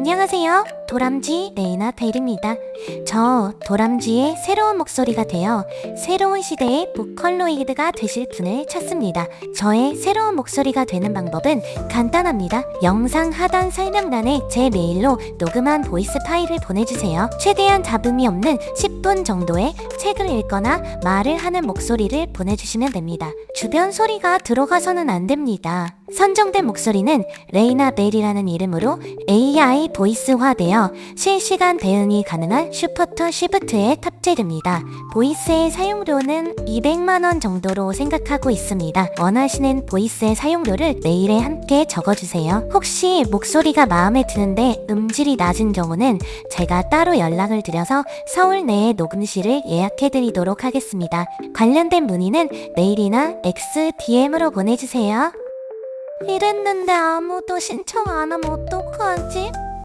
안녕하세요. 도람쥐 레이나 베일입니다. 저 도람쥐의 새로운 목소리가 되어 새로운 시대의 보컬로이드가 되실 분을 찾습니다. 저의 새로운 목소리가 되는 방법은 간단합니다. 영상 하단 설명란에 제 메일로 녹음한 보이스 파일을 보내주세요. 최대한 잡음이 없는 10분 정도의 책을 읽거나 말을 하는 목소리를 보내주시면 됩니다. 주변 소리가 들어가서는 안 됩니다. 선정된 목소리는 레이나 벨이라는 이름으로 AI 보이스화되어 실시간 대응이 가능한 슈퍼투 시프트에 탑재됩니다. 보이스의 사용료는 200만원 정도로 생각하고 있습니다. 원하시는 보이스의 사용료를 메일에 함께 적어주세요. 혹시 목소리가 마음에 드는데 음질이 낮은 경우는 제가 따로 연락을 드려서 서울 내에 녹음실을 예약해드리도록 하겠습니다. 관련된 문의는 메일이나 XDM으로 보내주세요. 이랬는데 아무도 신청 안 하면 어떡하지?